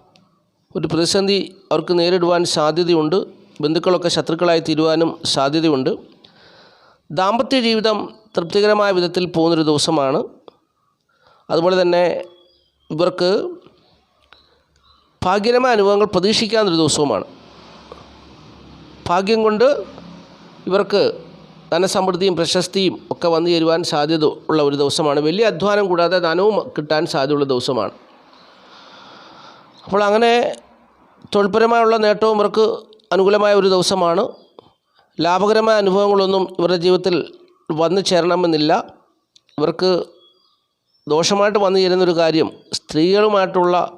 Speaker 1: ഒരു പ്രതിസന്ധി അവർക്ക് നേരിടുവാൻ സാധ്യതയുണ്ട്. ബന്ധുക്കളൊക്കെ ശത്രുക്കളായി തീരുവാനും സാധ്യതയുണ്ട്. ദാമ്പത്യ ജീവിതം തൃപ്തികരമായ വിധത്തിൽ പോകുന്നൊരു ദിവസമാണ്. അതുപോലെ തന്നെ ഇവർക്ക് ഭാഗ്യകരമായ അനുഭവങ്ങൾ പ്രതീക്ഷിക്കാവുന്നൊരു ദിവസവുമാണ്. ഭാഗ്യം കൊണ്ട് ഇവർക്ക് ധനസമൃദ്ധിയും പ്രശസ്തിയും ഒക്കെ വന്നു ചേരുവാൻ സാധ്യത ഉള്ള ഒരു ദിവസമാണ്. വലിയ അധ്വാനം കൂടാതെ ധനവും കിട്ടാൻ സാധ്യതയുള്ള ദിവസമാണ്. അപ്പോൾ അങ്ങനെ തൊഴിൽപരമായുള്ള നേട്ടവും ഇവർക്ക് അനുകൂലമായ ഒരു ദിവസമാണ്. ലാഭകരമായ അനുഭവങ്ങളൊന്നും ഇവരുടെ ജീവിതത്തിൽ വന്നു ചേരണമെന്നില്ല. ഇവർക്ക് ദോഷമായിട്ട് വന്നു ചേരുന്നൊരു കാര്യം സ്ത്രീകളുമായിട്ടുള്ള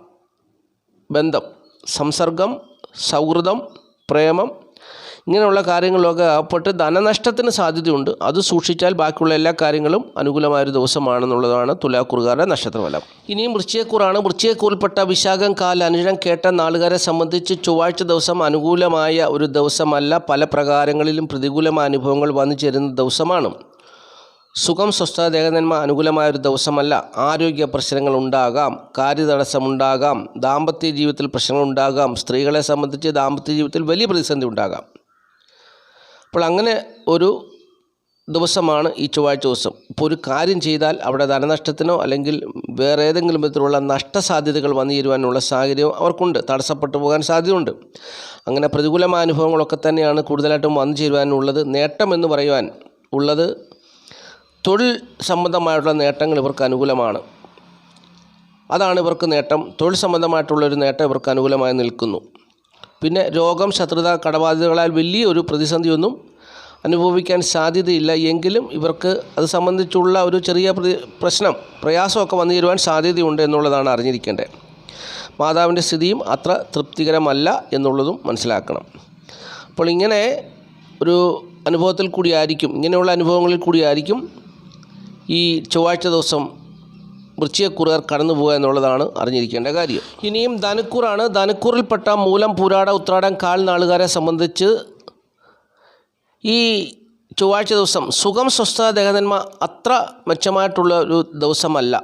Speaker 1: ബന്ധം സംസർഗം സൗഹൃദം പ്രേമം ഇങ്ങനെയുള്ള കാര്യങ്ങളൊക്കെ അകപ്പെട്ട് ധനനഷ്ടത്തിന് സാധ്യതയുണ്ട്. അത് സൂക്ഷിച്ചാൽ ബാക്കിയുള്ള എല്ലാ കാര്യങ്ങളും അനുകൂലമായൊരു ദിവസമാണെന്നുള്ളതാണ് തുലാക്കുറുകാരുടെ നക്ഷത്രഫലം. ഇനിയും വൃശ്ചയക്കൂറാണ് വൃശ്ചയക്കൂറിൽപ്പെട്ട വിശാഖം കാൽ അനുജം കേട്ട നാളുകാരെ സംബന്ധിച്ച് ചൊവ്വാഴ്ച ദിവസം അനുകൂലമായ ഒരു ദിവസമല്ല. പല പ്രകാരങ്ങളിലും പ്രതികൂലമായ അനുഭവങ്ങൾ വന്നു ചേരുന്ന ദിവസമാണ്. സുഖം സ്വസ്ഥത ദേഹനന്മ അനുകൂലമായൊരു ദിവസമല്ല. ആരോഗ്യ പ്രശ്നങ്ങൾ ഉണ്ടാകാം കാര്യതടസ്സമുണ്ടാകാം ദാമ്പത്യ ജീവിതത്തിൽ പ്രശ്നങ്ങൾ ഉണ്ടാകാം സ്ത്രീകളെ സംബന്ധിച്ച് ദാമ്പത്യ ജീവിതത്തിൽ വലിയ പ്രതിസന്ധി ഉണ്ടാകാം. അപ്പോൾ അങ്ങനെ ഒരു ദിവസമാണ് ഈ ചൊവ്വാഴ്ച ദിവസം. ഇപ്പോൾ ഒരു കാര്യം ചെയ്താൽ അവിടെ ധനനഷ്ടത്തിനോ അല്ലെങ്കിൽ വേറെ ഏതെങ്കിലും വിധത്തിലുള്ള നഷ്ടസാധ്യതകൾ വന്നു ചേരുവാനുള്ള സാഹചര്യം അവർക്കുണ്ട്. തടസ്സപ്പെട്ടു പോകാൻ സാധ്യതയുണ്ട്. അങ്ങനെ പ്രതികൂലമായ അനുഭവങ്ങളൊക്കെ തന്നെയാണ് കൂടുതലായിട്ടും വന്നു ചേരുവാനുള്ളത് നേട്ടമെന്ന് പറയുവാൻ ഉള്ളത് തൊഴിൽ സംബന്ധമായിട്ടുള്ള നേട്ടങ്ങൾ ഇവർക്ക് അനുകൂലമാണ്. അതാണ് ഇവർക്ക് നേട്ടം. തൊഴിൽ സംബന്ധമായിട്ടുള്ളൊരു നേട്ടം ഇവർക്ക് അനുകൂലമായി നിൽക്കുന്നു. പിന്നെ രോഗം ശത്രുത കടബാധ്യതകളാൽ വലിയൊരു പ്രതിസന്ധിയൊന്നും അനുഭവിക്കാൻ സാധ്യതയില്ല. എങ്കിലും ഇവർക്ക് അത് സംബന്ധിച്ചുള്ള ഒരു ചെറിയ പ്രശ്നം പ്രയാസമൊക്കെ വന്നു ചേരുവാൻ സാധ്യതയുണ്ട് എന്നുള്ളതാണ് അറിഞ്ഞിരിക്കേണ്ടത്. മാതാവിന്റെ സ്ഥിതിയും അത്ര തൃപ്തികരമല്ല എന്നുള്ളതും മനസ്സിലാക്കണം. അപ്പോൾ ഇങ്ങനെ ഒരു അനുഭവത്തിൽ കൂടിയായിരിക്കും ഇങ്ങനെയുള്ള അനുഭവങ്ങളിൽ കൂടിയായിരിക്കും ഈ ചൊവ്വാഴ്ച ദിവസം വൃശ്ചികക്കുറുകാർ കടന്നു പോകുക എന്നുള്ളതാണ് അറിഞ്ഞിരിക്കേണ്ട കാര്യം. ഇനിയും ധനുക്കൂറാണ്. ധനുക്കൂറിൽപ്പെട്ട മൂലം പുരാട ഉത്രാടം കാൽ നാളുകാരെ സംബന്ധിച്ച് ഈ ചൊവ്വാഴ്ച ദിവസം സുഖം സ്വസ്ഥത ദേഹനന്മ അത്ര മെച്ചമായിട്ടുള്ള ഒരു ദിവസമല്ല.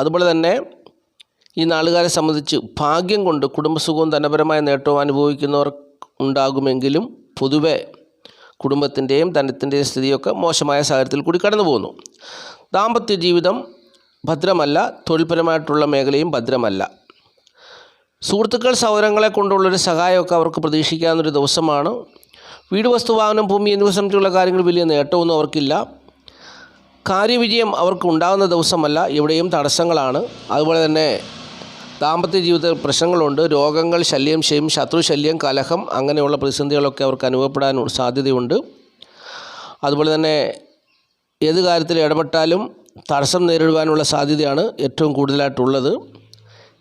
Speaker 1: അതുപോലെ തന്നെ ഈ നാളുകാരെ സംബന്ധിച്ച് ഭാഗ്യം കൊണ്ട് കുടുംബസുഖവും ധനപരമായ നേട്ടവും അനുഭവിക്കുന്നവർ ഉണ്ടാകുമെങ്കിലും പൊതുവെ കുടുംബത്തിന്റെയും ധനത്തിന്റെയും സ്ഥിതിയൊക്കെ മോശമായ സാഹചര്യത്തിൽ കൂടി കടന്നു പോകുന്നു. ദാമ്പത്യ ജീവിതം ഭദ്രമല്ല തൊഴിൽപരമായിട്ടുള്ള മേഖലയും ഭദ്രമല്ല. സുഹൃത്തുക്കൾ സൗരങ്ങളെ കൊണ്ടുള്ളൊരു സഹായമൊക്കെ അവർക്ക് പ്രതീക്ഷിക്കാവുന്നൊരു ദിവസമാണ്. വീട് വസ്തു വാഹനം ഭൂമി എന്നിവ സംബന്ധിച്ചുള്ള കാര്യങ്ങൾ വലിയ നേട്ടമൊന്നും അവർക്കില്ല. കാര്യവിജയം അവർക്ക് ഉണ്ടാകുന്ന ദിവസമല്ല എവിടെയും തടസ്സങ്ങളാണ്. അതുപോലെ തന്നെ ദാമ്പത്യ ജീവിതത്തിൽ പ്രശ്നങ്ങളുണ്ട്. രോഗങ്ങൾ ശല്യം ചെയ്യും ശത്രു ശല്യം കലഹം അങ്ങനെയുള്ള പ്രതിസന്ധികളൊക്കെ അവർക്ക് അനുഭവപ്പെടാൻ സാധ്യതയുണ്ട്. അതുപോലെ തന്നെ ഏത് കാര്യത്തിൽ ഇടപെട്ടാലും തടസ്സം നേരിടുവാനുള്ള സാധ്യതയാണ് ഏറ്റവും കൂടുതലായിട്ടുള്ളത്.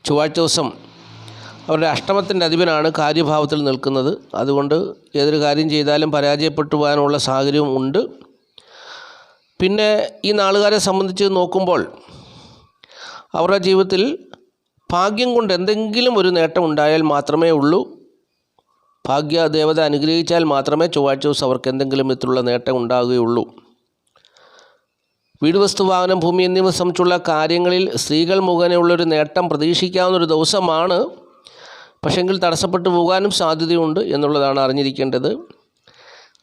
Speaker 1: ചൊവ്വാഴ്ച ദിവസം അവരുടെ അഷ്ടമത്തിന്റെ അധിപനാണ് കാര്യഭാവത്തിൽ നിൽക്കുന്നത്. അതുകൊണ്ട് ഏതൊരു കാര്യം ചെയ്താലും പരാജയപ്പെട്ടു പോകാനുള്ള സാഹചര്യവും ഉണ്ട്. പിന്നെ ഈ നാളുകാരെ സംബന്ധിച്ച് നോക്കുമ്പോൾ അവരുടെ ജീവിതത്തിൽ ഭാഗ്യം കൊണ്ട് എന്തെങ്കിലും ഒരു നേട്ടം ഉണ്ടായാൽ മാത്രമേ ഉള്ളൂ. ഭാഗ്യ ദേവത അനുഗ്രഹിച്ചാൽ മാത്രമേ ചൊവ്വാഴ്ച ദിവസം അവർക്ക് എന്തെങ്കിലും വിധത്തിലുള്ള നേട്ടം ഉണ്ടാകുകയുള്ളൂ. വീട് വസ്തു വാഹനം ഭൂമി എന്നിവ സംബന്ധിച്ചുള്ള കാര്യങ്ങളിൽ സ്ത്രീകൾ മുഖേനയുള്ളൊരു നേട്ടം പ്രതീക്ഷിക്കാവുന്നൊരു ദിവസമാണ്. പക്ഷെങ്കിൽ തടസ്സപ്പെട്ടു പോകാനും സാധ്യതയുണ്ട് എന്നുള്ളതാണ് അറിഞ്ഞിരിക്കേണ്ടത്.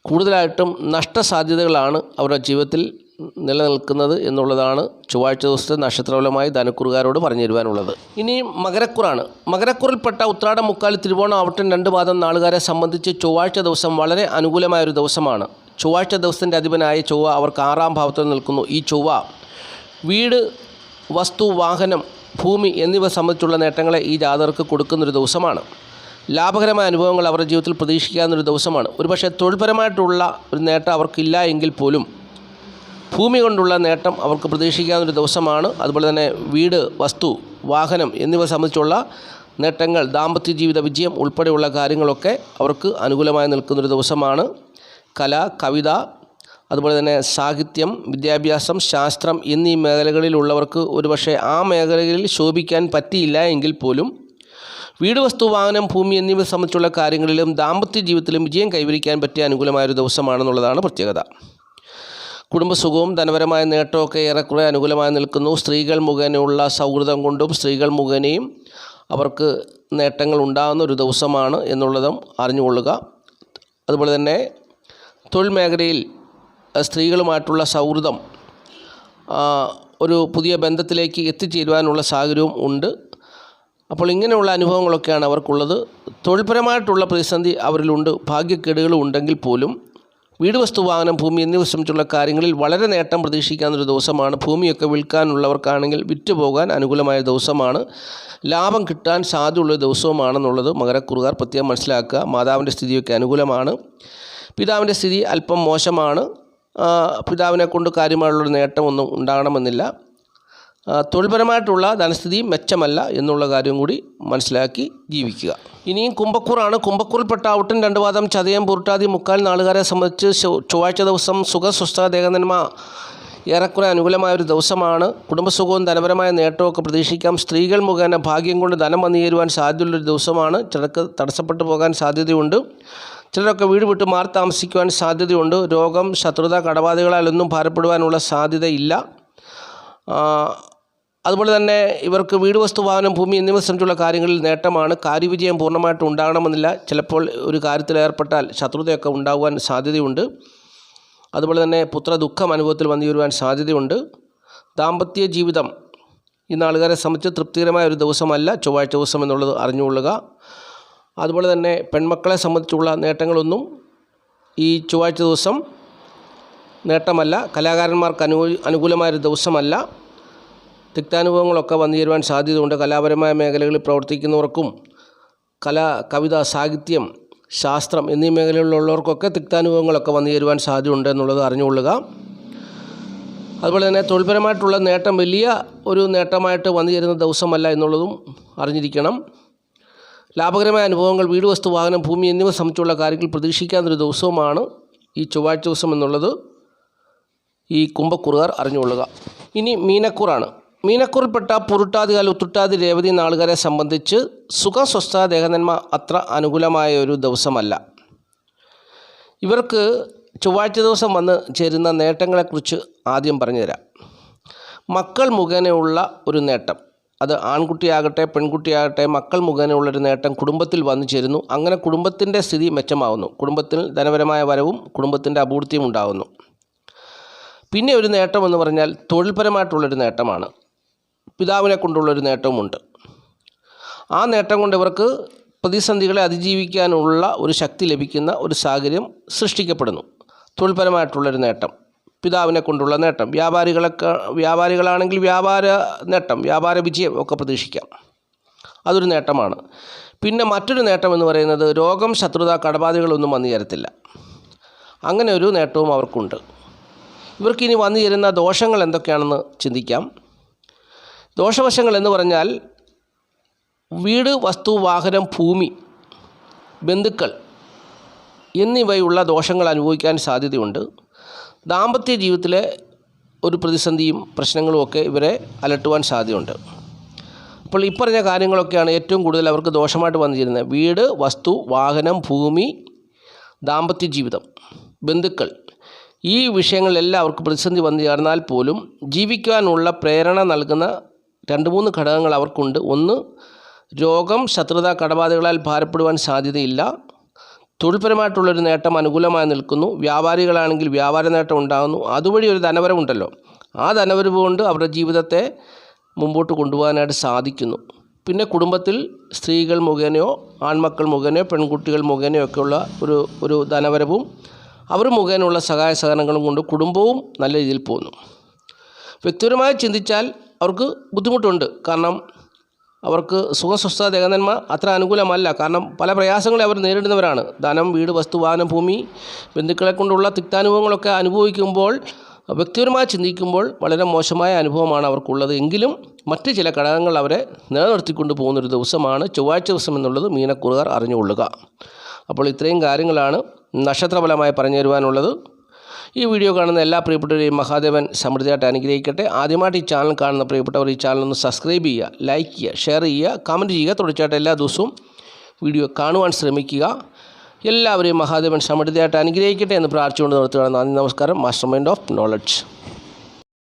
Speaker 1: കൂടുതലായിട്ടും നഷ്ടസാധ്യതകളാണ് അവരുടെ ജീവിതത്തിൽ നിലനിൽക്കുന്നത് എന്നുള്ളതാണ് ചൊവ്വാഴ്ച ദിവസത്തെ നക്ഷത്രഫലമായി ധനക്കുറുകാരോട് പറഞ്ഞു തരുവാനുള്ളത്. ഇനി മകരക്കുറാണ്. മകരക്കുറിൽപ്പെട്ട ഉത്രാടം മുക്കാൽ തിരുവോണം ആവട്ടൻ രണ്ട് പാദം നാളുകാരെ സംബന്ധിച്ച് ചൊവ്വാഴ്ച ദിവസം വളരെ അനുകൂലമായൊരു ദിവസമാണ്. ചൊവ്വാഴ്ച ദിവസത്തിന്റെ അധിപനായ ചൊവ്വ അവർക്ക് ആറാം ഭാവത്തിൽ നിൽക്കുന്നു. ഈ ചൊവ്വ വീട് വസ്തു വാഹനം ഭൂമി എന്നിവ സംബന്ധിച്ചുള്ള നേട്ടങ്ങളെ ഈ ജാതകർക്ക് കൊടുക്കുന്നൊരു ദിവസമാണ്. ലാഭകരമായ അനുഭവങ്ങൾ അവരുടെ ജീവിതത്തിൽ പ്രതീക്ഷിക്കാവുന്നൊരു ദിവസമാണ്. ഒരുപക്ഷെ തൊഴിൽപരമായിട്ടുള്ള ഒരു നേട്ടം അവർക്കില്ല എങ്കിൽ പോലും ഭൂമി കൊണ്ടുള്ള നേട്ടം അവർക്ക് പ്രതീക്ഷിക്കാവുന്നൊരു ദിവസമാണ്. അതുപോലെ തന്നെ വീട് വസ്തു വാഹനം എന്നിവ സംബന്ധിച്ചുള്ള നേട്ടങ്ങൾ ദാമ്പത്യ ജീവിത വിജയം ഉൾപ്പെടെയുള്ള കാര്യങ്ങളൊക്കെ അവർക്ക് അനുകൂലമായി നിൽക്കുന്നൊരു ദിവസമാണ്. കല കവിത അതുപോലെ തന്നെ സാഹിത്യം വിദ്യാഭ്യാസം ശാസ്ത്രം എന്നീ മേഖലകളിലുള്ളവർക്ക് ഒരുപക്ഷെ ആ മേഖലകളിൽ ശോഭിക്കാൻ പറ്റിയില്ല എങ്കിൽ പോലും വീട് വസ്തു വാഹനം ഭൂമി എന്നിവ സംബന്ധിച്ചുള്ള കാര്യങ്ങളിലും ദാമ്പത്യ ജീവിതത്തിലും വിജയം കൈവരിക്കാൻ പറ്റിയ അനുകൂലമായൊരു ദിവസമാണെന്നുള്ളതാണ് പ്രത്യേകത. കുടുംബസുഖവും ധനപരമായ നേട്ടമൊക്കെ ഏറെക്കുറെ അനുകൂലമായി നിൽക്കുന്നു. സ്ത്രീകൾ മുഖേനയുള്ള സൗഹൃദം കൊണ്ടും സ്ത്രീകൾ മുഖേനയും അവർക്ക് നേട്ടങ്ങൾ ഉണ്ടാകുന്ന ഒരു ദിവസമാണ് എന്നുള്ളതും അറിഞ്ഞുകൊള്ളുക. അതുപോലെ തന്നെ തൊഴിൽ മേഖലയിൽ സ്ത്രീകളുമായിട്ടുള്ള സൗഹൃദം ഒരു പുതിയ ബന്ധത്തിലേക്ക് എത്തിച്ചേരുവാനുള്ള സാഹചര്യവും ഉണ്ട്. അപ്പോൾ ഇങ്ങനെയുള്ള അനുഭവങ്ങളൊക്കെയാണ് അവർക്കുള്ളത്. തൊഴിൽപരമായിട്ടുള്ള പ്രതിസന്ധി അവരിലുണ്ട്. ഭാഗ്യക്കേടുകളും ഉണ്ടെങ്കിൽ പോലും വീട് വസ്തു വാഹനം ഭൂമി എന്നിവ സംബന്ധിച്ചുള്ള കാര്യങ്ങളിൽ വളരെ നേട്ടം പ്രതീക്ഷിക്കാവുന്നൊരു ദിവസമാണ്. ഭൂമിയൊക്കെ വിൽക്കാനുള്ളവർക്കാണെങ്കിൽ വിറ്റുപോകാൻ അനുകൂലമായ ദിവസമാണ്. ലാഭം കിട്ടാൻ സാധ്യതയുള്ള ദിവസവുമാണെന്നുള്ളത് മകരക്കുറുകാർ പ്രത്യേകം മനസ്സിലാക്കുക. മാതാവിന്റെ സ്ഥിതിയൊക്കെ അനുകൂലമാണ്. പിതാവിന്റെ സ്ഥിതി അല്പം മോശമാണ്. പിതാവിനെ കൊണ്ട് കാര്യമായുള്ളൊരു നേട്ടമൊന്നും ഉണ്ടാകണമെന്നില്ല. തൊഴിൽപരമായിട്ടുള്ള ധനസ്ഥിതി മെച്ചമല്ല എന്നുള്ള കാര്യം കൂടി മനസ്സിലാക്കി ജീവിക്കുക. ഇനിയും കുംഭക്കൂറാണ്. കുംഭക്കൂറിൽപ്പെട്ട ഔട്ടൻ രണ്ട് ചതയം പുരുട്ടാതി മുക്കാൽ നാളുകാരെ സംബന്ധിച്ച് ചൊവ്വാഴ്ച ദിവസം സുഖസ്വസ്ഥ ദേഹനന്മ ഏറെക്കുറെ അനുകൂലമായ ഒരു ദിവസമാണ്. കുടുംബസുഖവും ധനപരമായ നേട്ടമൊക്കെ പ്രതീക്ഷിക്കാം. സ്ത്രീകൾ മുഖേന ഭാഗ്യം കൊണ്ട് ധനം വന്നു ചേരുവാൻ സാധ്യതയുള്ളൊരു ദിവസമാണ്. ചിലർക്ക് തടസ്സപ്പെട്ടു പോകാൻ സാധ്യതയുണ്ട്. ചിലരൊക്കെ വീട് വിട്ട് മാറി താമസിക്കുവാൻ സാധ്യതയുണ്ട്. രോഗം ശത്രുത കടബാധകളാലൊന്നും ഭാരപ്പെടുവാനുള്ള സാധ്യതയില്ല. അതുപോലെ തന്നെ ഇവർക്ക് വീട് വസ്തു വാഹനം ഭൂമി എന്നിവ സംബന്ധിച്ചുള്ള കാര്യങ്ങളിൽ നേട്ടമാണ്. കാര്യവിജയം പൂർണമായിട്ടും ഉണ്ടാകണമെന്നില്ല. ചിലപ്പോൾ ഒരു കാര്യത്തിൽ ഏർപ്പെട്ടാൽ ശത്രുതയൊക്കെ ഉണ്ടാകുവാൻ സാധ്യതയുണ്ട്. അതുപോലെ തന്നെ പുത്ര ദുഃഖം അനുഭവത്തിൽ വന്നു വരുവാൻ സാധ്യതയുണ്ട്. ദാമ്പത്യ ജീവിതം ഈ നാളുകാരെ സംബന്ധിച്ച് തൃപ്തികരമായ ഒരു ദിവസമല്ല ചൊവ്വാഴ്ച ദിവസം എന്നുള്ളത് അറിഞ്ഞുകൊള്ളുക. അതുപോലെ തന്നെ പെൺമക്കളെ സംബന്ധിച്ചുള്ള നേട്ടങ്ങളൊന്നും ഈ ചൊവ്വാഴ്ച ദിവസം നേട്ടമല്ല. കലാകാരന്മാർക്ക് അനു അനുകൂലമായൊരു ദിവസമല്ല. തിക്താനുഭവങ്ങളൊക്കെ വന്നു ചേരുവാൻ സാധ്യതയുണ്ട്. കലാപരമായ മേഖലകളിൽ പ്രവർത്തിക്കുന്നവർക്കും കല കവിത സാഹിത്യം ശാസ്ത്രം എന്നീ മേഖലകളിലുള്ളവർക്കൊക്കെ തിക്താനുഭവങ്ങളൊക്കെ വന്നു ചേരുവാൻ സാധ്യതയുണ്ട് എന്നുള്ളത് അറിഞ്ഞുകൊള്ളുക. അതുപോലെ തന്നെ തൊഴിൽപരമായിട്ടുള്ള നേട്ടം വലിയ ഒരു നേട്ടമായിട്ട് വന്നു ചേരുന്ന ദിവസമല്ല എന്നുള്ളതും അറിഞ്ഞിരിക്കണം. ലാഭകരമായ അനുഭവങ്ങൾ വീട് വസ്തു വാഹനം ഭൂമി എന്നിവ സംബന്ധിച്ചുള്ള കാര്യങ്ങൾ പ്രതീക്ഷിക്കാവുന്നൊരു ദിവസവുമാണ് ഈ ചൊവ്വാഴ്ച ദിവസം എന്നുള്ളത് ഈ കുംഭക്കുറുകാർ അറിഞ്ഞുകൊള്ളുക. ഇനി മീനക്കൂറാണ്. മീനക്കൂറിൽപ്പെട്ട പുരുട്ടാതികാൽ ഉത്തുട്ടാതി രേവതി നാളുകാരെ സംബന്ധിച്ച് സുഖസ്വസ്ഥ ദേഹനന്മ അത്ര അനുകൂലമായ ഒരു ദിവസമല്ല. ഇവർക്ക് ചൊവ്വാഴ്ച ദിവസം വന്ന് ചേരുന്ന നേട്ടങ്ങളെക്കുറിച്ച് ആദ്യം പറഞ്ഞുതരാം. മക്കൾ മുഖേനയുള്ള ഒരു നേട്ടം. അത് ആൺകുട്ടിയാകട്ടെ പെൺകുട്ടിയാകട്ടെ മക്കൾ മുഖേനയുള്ളൊരു നേട്ടം കുടുംബത്തിൽ വന്നു ചേരുന്നു. അങ്ങനെ കുടുംബത്തിന്റെ സ്ഥിതി മെച്ചമാവുന്നു. കുടുംബത്തിൽ ധനപരമായ വരവും കുടുംബത്തിന്റെ അപൂർത്തിയും ഉണ്ടാകുന്നു പിന്നെ ഒരു നേട്ടം എന്ന് പറഞ്ഞാൽ തൊഴിൽപരമായിട്ടുള്ളൊരു നേട്ടമാണ്. പിതാവിനെ കൊണ്ടുള്ളൊരു നേട്ടവുമുണ്ട്. ആ നേട്ടം കൊണ്ട് ഇവർക്ക് പ്രതിസന്ധികളെ അതിജീവിക്കാനുള്ള ഒരു ശക്തി ലഭിക്കുന്ന ഒരു സാഹചര്യം സൃഷ്ടിക്കപ്പെടുന്നു. തൊഴിൽപരമായിട്ടുള്ളൊരു നേട്ടം പിതാവിനെ കൊണ്ടുള്ള നേട്ടം വ്യാപാരികളൊക്കെ വ്യാപാരികളാണെങ്കിൽ വ്യാപാര നേട്ടം വ്യാപാര വിജയം ഒക്കെ പ്രതീക്ഷിക്കാം. അതൊരു നേട്ടമാണ്. പിന്നെ മറ്റൊരു നേട്ടം എന്ന് പറയുന്നത് രോഗം ശത്രുത കടബാധകളൊന്നും വന്നു ചേരത്തില്ല. അങ്ങനെ ഒരു നേട്ടവും അവർക്കുണ്ട്. ഇവർക്കിനി വന്നു ചേരുന്ന ദോഷങ്ങൾ എന്തൊക്കെയാണെന്ന് ചിന്തിക്കാം. ദോഷവശങ്ങൾ എന്ന് പറഞ്ഞാൽ വീട് വസ്തു വാഹനം ഭൂമി ബന്ധുക്കൾ എന്നിവയുള്ള ദോഷങ്ങൾ അനുഭവിക്കാൻ സാധ്യതയുണ്ട്. ദാമ്പത്യ ജീവിതത്തിലെ ഒരു പ്രതിസന്ധിയും പ്രശ്നങ്ങളുമൊക്കെ ഇവരെ അലട്ടുവാൻ സാധ്യതയുണ്ട്. അപ്പോൾ ഈ പറഞ്ഞ കാര്യങ്ങളൊക്കെയാണ് ഏറ്റവും കൂടുതൽ അവർക്ക് ദോഷമായിട്ട് വന്നിരുന്നത് വീട് വസ്തു വാഹനം ഭൂമി ദാമ്പത്യ ജീവിതം ബന്ധുക്കൾ ഈ വിഷയങ്ങളിലെല്ലാം അവർക്ക് പ്രതിസന്ധി വന്നു ചേർന്നാൽ പോലും ജീവിക്കാനുള്ള പ്രേരണ നൽകുന്ന രണ്ട് മൂന്ന് ഘടകങ്ങൾ അവർക്കുണ്ട്. ഒന്ന് രോഗം ശത്രുത കടബാധകളാൽ ഭാരപ്പെടുവാൻ സാധ്യതയില്ല. തൊഴിൽപരമായിട്ടുള്ളൊരു നേട്ടം അനുകൂലമായി നിൽക്കുന്നു. വ്യാപാരികളാണെങ്കിൽ വ്യാപാര നേട്ടം ഉണ്ടാകുന്നു. അതുവഴി ഒരു ധനവരവുണ്ടല്ലോ. ആ ധനവരവ് കൊണ്ട് അവരുടെ ജീവിതത്തെ മുമ്പോട്ട് കൊണ്ടുപോകാനായിട്ട് സാധിക്കുന്നു. പിന്നെ കുടുംബത്തിൽ സ്ത്രീകൾ മുഖേനയോ ആൺമക്കൾ മുഖേനയോ പെൺകുട്ടികൾ മുഖേനയോ ഒക്കെയുള്ള ഒരു ഒരു ധനവരവും അവർ മുഖേനയുള്ള സഹായ സഹകരണങ്ങളും കൊണ്ട് കുടുംബവും നല്ല രീതിയിൽ പോകുന്നു. വ്യക്തിപരമായി ചിന്തിച്ചാൽ അവർക്ക് ബുദ്ധിമുട്ടുണ്ട്. കാരണം അവർക്ക് സുഖസ്വസ്ഥ ദേഹനന്മ അത്ര അനുകൂലമല്ല. കാരണം പല പ്രയാസങ്ങളെ അവർ നേരിടുന്നവരാണ്. ധനം വീട് വസ്തു വാഹനം ഭൂമി ബന്ധുക്കളെ കൊണ്ടുള്ള തിക്താനുഭവങ്ങളൊക്കെ അനുഭവിക്കുമ്പോൾ വ്യക്തിപരമായി ചിന്തിക്കുമ്പോൾ വളരെ മോശമായ അനുഭവമാണ് അവർക്കുള്ളത്. എങ്കിലും മറ്റ് ചില ഘടകങ്ങൾ അവരെ നിലനിർത്തിക്കൊണ്ട് പോകുന്നൊരു ദിവസമാണ് ചൊവ്വാഴ്ച ദിവസം എന്നുള്ളത് മീനക്കുറുകാർ അറിഞ്ഞുകൊള്ളുക. അപ്പോൾ ഇത്രയും കാര്യങ്ങളാണ് നക്ഷത്രഫലമായി പറഞ്ഞു തരുവാനുള്ളത്. ഈ വീഡിയോ കാണുന്ന എല്ലാ പ്രിയപ്പെട്ടവരെയും മഹാദേവൻ സമൃദ്ധിയായിട്ട് അനുഗ്രഹിക്കട്ടെ. ആദ്യമായിട്ട് ഈ ചാനൽ കാണുന്ന പ്രിയപ്പെട്ടവർ ഈ ചാനൽ ഒന്ന് സബ്സ്ക്രൈബ് ചെയ്യുക ലൈക്ക് ചെയ്യുക ഷെയർ ചെയ്യുക കമന്റ് ചെയ്യുക. തുടർച്ചയായിട്ട് എല്ലാ ദിവസവും വീഡിയോ കാണുവാൻ ശ്രമിക്കുക. എല്ലാവരെയും മഹാദേവൻ സമൃദ്ധിയായിട്ട് അനുഗ്രഹിക്കട്ടെ എന്ന് പ്രാർത്ഥിച്ചുകൊണ്ട് നിർത്തുകയാണ്. നന്ദി നമസ്കാരം. Master mind of knowledge